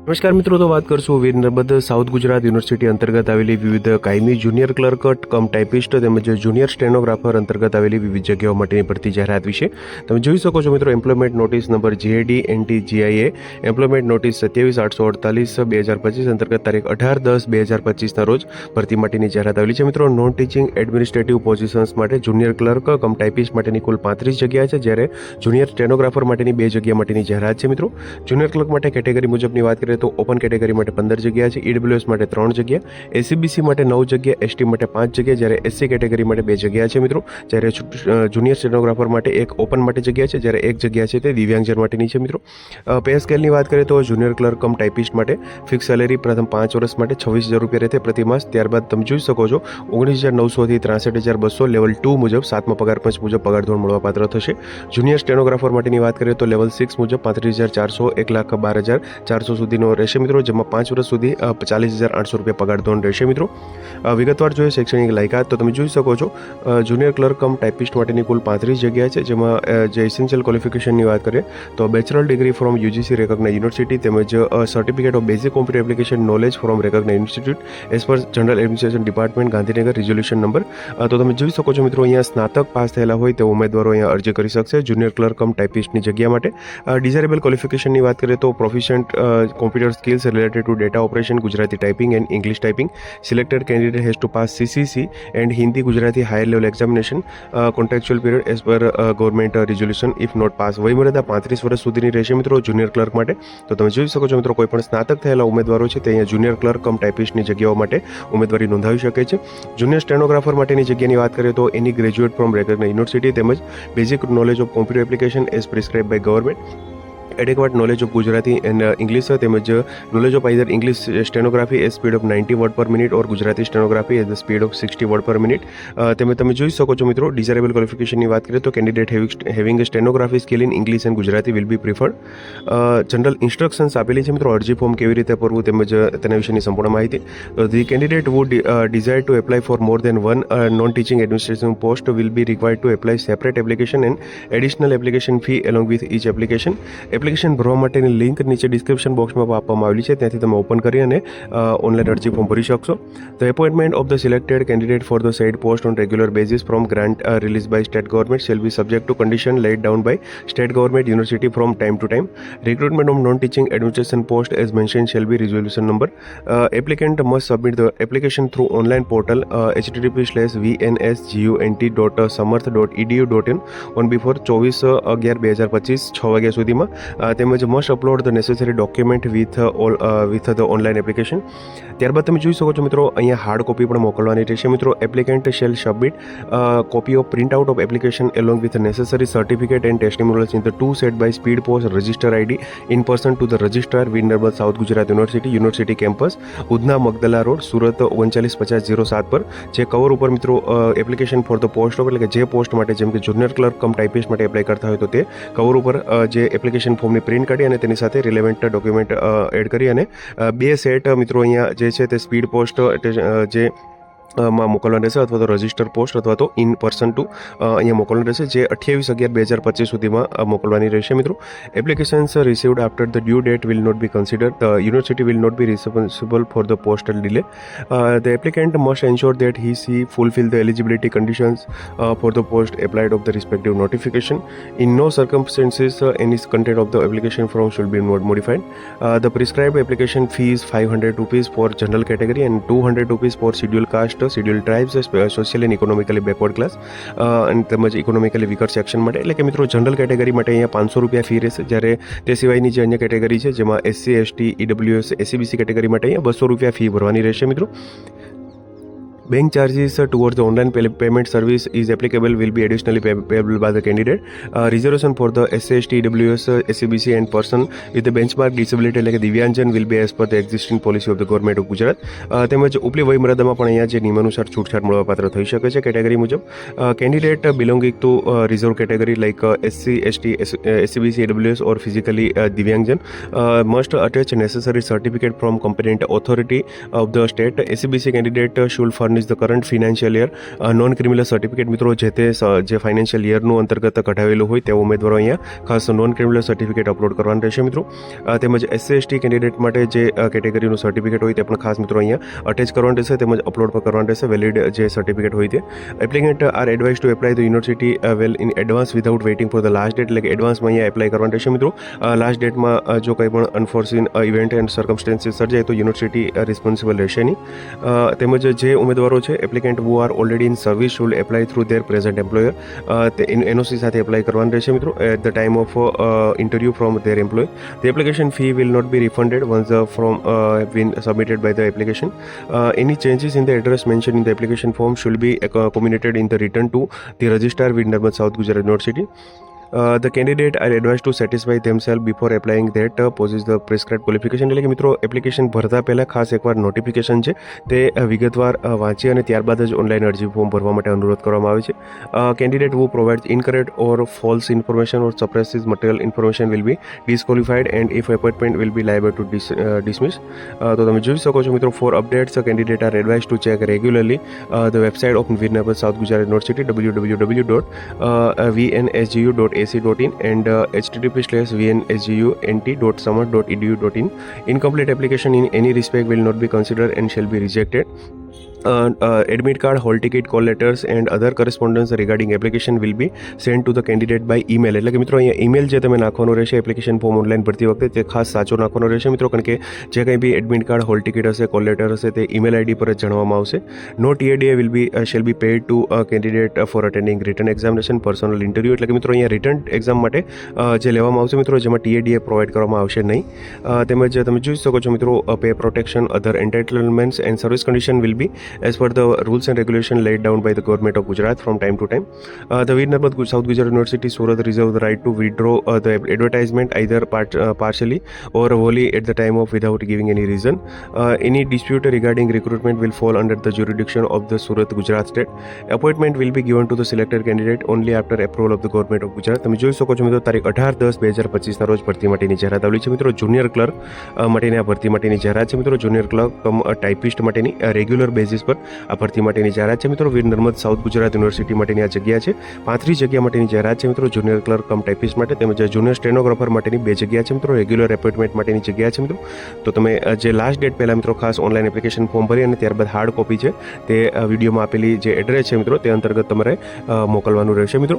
નમસ્કાર મિત્રો તો વાત કરશું વીર નર્મદ સાઉથ ગુજરાત યુનિવર્સિટી અંતર્ગત આવેલી વિવિધ કાયમી જુનિયર ક્લર્ક કમ ટાઇપિસ્ટ તેમજ જુનિયર સ્ટેનોગ્રાફર અંતર્ગત આવેલી વિવિધ જગ્યાઓ માટેની ભરતી જાહેરાત વિશે તમે જોઈ શકો છો મિત્રો employment notice number JD N NT GIA employment notice સત્યાવીસ આઠસો અડતાલીસ બે હજાર પચીસ અંતર્ગત તારીખ અઢાર દસ બે હજાર પચીસના રોજ ભરતી માટેની જાહેરાત આવેલી છે મિત્રો નોન ટીચિંગ એડમિનિસ્ટ્રેટિવ પોઝિશન્સ માટે જુનિયર ક્લર્ક કમ ટાઇપિસ્ટ માટેની કુલ પાંત્રીસ જગ્યા છે જ્યારે જુનિયર સ્ટેનોગ્રાફર માટેની બે જગ્યા માટેની જાહેરાત છે મિત્રો જુનિયર ક્લર્ક માટે કેટેગરી મુજબની વાત કરીએ માટે તો ઓપન કેટેગરી માટે પંદર જગ્યા છે ઈડબ્લ્યુએસ e માટે ત્રણ જગ્યા એસીબીસી માટે નવ જગ્યા એસટી માટે પાંચ જગ્યા જ્યારે એસસી કેટેગરી માટે બે જગ્યા છે મિત્રો જ્યારે જુનિયર સ્ટેનોગ્રાફર માટે એક ઓપન માટે જગ્યા છે જ્યારે એક જગ્યા છે તે દિવ્યાંગજન માટેની છે મિત્રો પે સ્કેલની વાત કરીએ તો જુનિયર ક્લર્ક કમ ટાઈપિસ્ટ માટે ફિક્સ સેલેરી પ્રથમ પાંચ વર્ષ માટે છવ્વીસ હજાર રૂપિયા રહેશે પ્રતિમાસ ત્યારબાદ તમે જોઈ શકો છો ઓગણીસ હજાર નવસોથી ત્રાસઠ હજાર બસો લેવલ ટુ મુજબ સાતમા પગાર પંચ મુજબ પગાર ધોરણ મળવાપાત્ર થશે જુનિયર સ્ટેનોગ્રાફર માટેની વાત કરીએ તો લેવલ સિક્સ મુજબ પાંત્રીસ હજાર ચારસો એક લાખ બાર હજાર ચારસો સુધી સુધીનો રહેશે મિત્રો જેમાં પાંચ વર્ષ સુધી ચાલીસ હજાર આઠસો રૂપિયા પગાર ધોરણ રહેશે મિત્રો વિગતવાર જોઈએ શૈક્ષણિક લાયકાત તો તમે જોઈ શકો છો જુનિયર ક્લર્ક કમ ટાઇપિસ્ટ માટેની કુલ પાંત્રીસ જગ્યા છે જેમાં જે એસેન્શિયલ ક્વોલિફિકેશનની વાત કરીએ તો bachelor degree from UGC recognise university તેમજ certificate of basic computer application knowledge from recognise institute as per general administration department Gandhinagar resolution number તો તમે જોઈ શકો છો મિત્રો અહીંયા સ્નાતક પાસ થયેલા હોય તેવા ઉમેદવારો અહીંયા અરજી કરી શકશે જુનિયર ક્લર્ક કમ ટાઇપિસ્ટની જગ્યા માટે ડિઝાયરેબલ ક્વોલિફિકેશનની વાત કરીએ તો proficient computer skills related to data operation, Gujarati typing and English typing. Selected candidate has to pass CCC and Hindi Gujarati higher level examination uh, contractual period as per uh, government uh, resolution if not pass. વયમર્યાદા પાંત્રીસ વર્ષ સુધીની રહેશે મિત્રો junior clerk માટે તો તમે જોઈ શકો છો મિત્રો કોઈ પણ સ્નાતક થયેલા ઉમેદવારો છે તે અહીંયા જુનિયર ક્લર્ક કમ ટાઇપિસ્ટની જગ્યાઓ માટે ઉમેદવારી નોંધાવી શકે છે જુનિયર સ્ટેનોગ્રાફર માટેની જગ્યાની વાત કરીએ તો એની ગ્રેજ્યુએટ ફ્રોમ રેકગ્નાઇઝ યુનિવર્સિટી તેમજ basic knowledge of computer application as prescribe by government adequate knowledge of Gujarati and English તેમજ knowledge of either English stenography a speed of ninety word per minute or Gujarati stenography a the speed of sixty word per minute તમે તમે જોઈ શકો છો મિત્રો desirable ક્વોલિફિકેશનની વાત કરીએ તો candidate having having stenography skill in English and Gujarati will be preferred general instructions આપેલી છે મિત્રો અરજી ફોર્મ કેવી રીતે ભરવું તેમજ uh, તેના વિશેની સંપૂર્ણ માહિતી the candidate would desire to apply for more than one non teaching administration post will be required to apply separate application and additional application fee along with each application application application ભરવા માટેની link નીચે description બોક્સમાં આપવામાં આવેલી છે ત્યાંથી તમે open કરી અને ઓનલાઈન અરજી ફોર્મ ભરી શકશો the appointment of the selected candidate for the said post on regular basis from grant release by state government shall be subject to condition laid down by state government university from time to time recruitment of non teaching administration post as mention shall be resolution number applicant must submit the application through online portal HTTP slash VNS GUNT dot Samarth dot EDU dot in on before ચોવીસ અગિયાર બે હજાર પચીસ છ વાગ્યા સુધીમાં તેમજ must upload the necessary document with all with the online application ત્યારબાદ તમે જોઈ શકો છો મિત્રો અહીંયા હાર્ડ કોપી પણ મોકલવાની રહેશે મિત્રો applicant shall submit copy of print out of application along with necessary certificate and testimonials in the two set by speed post register ID in person to the registrar વિનર્બલ south Gujarat university university campus Udhna Magdalla road Surat ઓગણચાલીસ પચાસ zero સાત પર જે cover ઉપર મિત્રો application for the post of એટલે કે જે પોસ્ટ માટે જેમ કે જુનિયર ક્લર્ક કમ ટાઈપિસ્ટ માટે એપ્લાય કરતા હોય તો તે કવર ઉપર જે એપ્લિકેશન ફોર્મની પ્રિન્ટ કાઢી અને તેની સાથે રિલેવન્ટ ડોક્યુમેન્ટ એડ કરી અને બે સેટ મિત્રો અહીંયા જે છે તે સ્પીડ પોસ્ટ જે માં મોકલવાનું રહેશે અથવા તો રજિસ્ટર પોસ્ટ અથવા તો ઇન પર્સન ટુ અહીંયા મોકલવાનું રહેશે જે અઠ્યાવીસ અગિયાર બે હજાર પચીસ સુધીમાં મોકલવાની રહેશે મિત્રો applications received after the due date will not be consider the university will not be responsible for the postal delay the applicant must ensure that he she fulfil the eligibility conditions for the post applied of the respective notification in no circumstances any content of the application form should be not modified the prescribe application fees five hundred rupees for general category and two hundred rupees four schedule caste Maharashtra schedule tribes social and economically backward class અને તેમજ economically weaker section માટે એટલે કે મિત્રો general category માટે અહીંયા પાંચસો રૂપિયા ફી રહેશે જ્યારે તે સિવાયની જે અન્ય કેટેગરી છે જેમાં SC ST EWS SEBC category માટે અહીંયા બસો રૂપિયા ફી ભરવાની રહેશે મિત્રો Bank charges towards the online pay- payment service is applicable will be additionally pay- payable by the candidate. Uh, reservation for the SST, EWS, SCBC and person with the benchmark disability એટલે કે દિવ્યાંગજન will be as per the existing policy of the government of Gujarat. તેમજ ઉપલી વયમર્યાદામાં પણ અહીંયા જે નિયમાનુસાર છૂટછાટ મળવાપાત્ર થઈ શકે છે કેટેગરી મુજબ candidate belonging to reserve category like SC ST SEBC EWS or physically દિવ્યાંગજન must attach necessary certificate from competent authority of the state SEBC candidate shall furnish is the current financial year non criminal certificate મિત્રો જે તે જે financial યરનું અંતર્ગત કઢાવેલું હોય તેવા ઉમેદવારો અહીંયા ખાસ નોન ક્રિમિનલ સર્ટિફિકેટ અપલોડ કરવાનું રહેશે મિત્રો તેમજ એસસી એસટી કેન્ડિડેટ માટે જે કેટેગરીનું સર્ટિફિકેટ હોય તે પણ ખાસ મિત્રો અહીંયા અટેચ કરવાનું રહેશે તેમજ અપલોડ પણ કરવાનું રહેશે વેલિડ જે સર્ટિફિકેટ હોય તે applicant are advise to apply the university well in advance without waiting for the last date એટલે કે એડવાન્સમાં અહીંયા એપ્લાય કરવાનું રહેશે મિત્રો લાસ્ટ ડેટમાં જો કંઈ પણ અનફોર્સિન ઇવેન્ટ એન્ડ સર્કમસ્ટન્સીસ સર્જાય તો યુનિવર્સિટી રિસ્પોન્સિબલ રહેશે નહીં તેમજ જે ઉમેદવાર ઉમેદવારો છે applicant who are already in service shall apply through their present employer NOC સાથે એપ્લાય કરવાનું રહેશે મિત્રો at the time of interview from their employ the application fee will not be refunded once the from been submitted by the application any changes in the address mention in the application form shall be communicated in the return to the register with Narmad south Gujarat university Uh, the candidate are advised to satisfy themselves before applying that uh, poses the prescribed qualification એટલે કે મિત્રો application ભરતા પહેલાં ખાસ એકવાર notification છે તે uh, વિગતવાર uh, વાંચી અને ત્યારબાદ જ ઓનલાઈન અરજી ફોર્મ ભરવા માટે અનુરોધ કરવામાં આવે છે candidate who provides incorrect or false information or suppresses material information will be disqualified and if appointment will be liable to dismiss તો તમે જોઈ શકો છો મિત્રો for updates candidate are advise to check regularly the website of વિરનગર south Gujarat university W W W dot VNSGU dot vn.ac.in and uh, http slash vnsgunt.summer.edu.in. Incomplete application in any respect will not be considered and shall be rejected. Uh, uh, admit card, hall ticket, call letters and other correspondence regarding application will be sent to the candidate by email એટલે કે મિત્રો અહીંયા email જે તમે નાખવાનું રહેશે application form online ભરતી વખતે તે ખાસ સાચો નાખવાનો રહેશે મિત્રો કારણ કે જે કંઈ બી એડમિટ કાર્ડ હોલ ટિકિટ હશે કોલ લેટર હશે તે ઈમેલ આઈડી પર જ જણાવવામાં આવશે no TA DA will be shall be paid to candidate for attending return examination personal interview એટલે કે મિત્રો અહીંયા રિટર્ન એક્ઝામ માટે uh, જે લેવામાં આવશે મિત્રો જેમાં ટીએડીએ પ્રોવાઈડ કરવામાં આવશે નહીં તેમજ તમે જોઈ શકો છો મિત્રો pay protection other entitlements and service condition will be as per the rules and regulation laid down by the government of Gujarat from time to time. Uh, the Veer South Gujarat University Surat reserve the right to withdraw uh, the advertisement either part, uh, partially or wholly at the time of without giving any reason. Uh, any dispute regarding recruitment will fall under the jurisdiction of the Surat Gujarat state. Appointment will be given to the selected candidate only after approval of the government of Gujarat. તમે જોઈ શકો છો મિત્રો તારીખ અઢાર દસ બે હજાર પચીસના રોજ ભરતી માટેની જાહેરાત આવેલી છે મિત્રો જુનિયર ક્લર્ક માટેની આ ભરતી માટેની જાહેરાત છે મિત્રો જુનિયર ક્લર્ક કમ ટાઇપિસ્ટ માટેની રેગ્યુલર બેઝિસ ઓફિસ પર આ ભરતી માટેની જાહેરાત છે મિત્રો વીર નર્મદ સાઉથ ગુજરાત યુનિવર્સિટી માટેની આ જગ્યા છે પાંત્રીસ જગ્યા માટેની જાહેરાત છે મિત્રો જુનિયર ક્લર્ક કમ ટાઇપિસ્ટ માટે તેમજ જુનિયર સ્ટેનોગ્રાફર માટેની બે જગ્યા છે મિત્રો રેગ્યુલર એપોઇન્ટમેન્ટ માટેની જગ્યા છે મિત્રો તો તમે જે લાસ્ટ ડેટ પહેલાં મિત્રો ખાસ ઓનલાઈન એપ્લિકેશન ફોર્મ ભરી અને ત્યારબાદ હાર્ડ કોપી છે તે વિડીયોમાં આપેલી જે એડ્રેસ છે મિત્રો તે અંતર્ગત તમારે મોકલવાનું રહેશે મિત્રો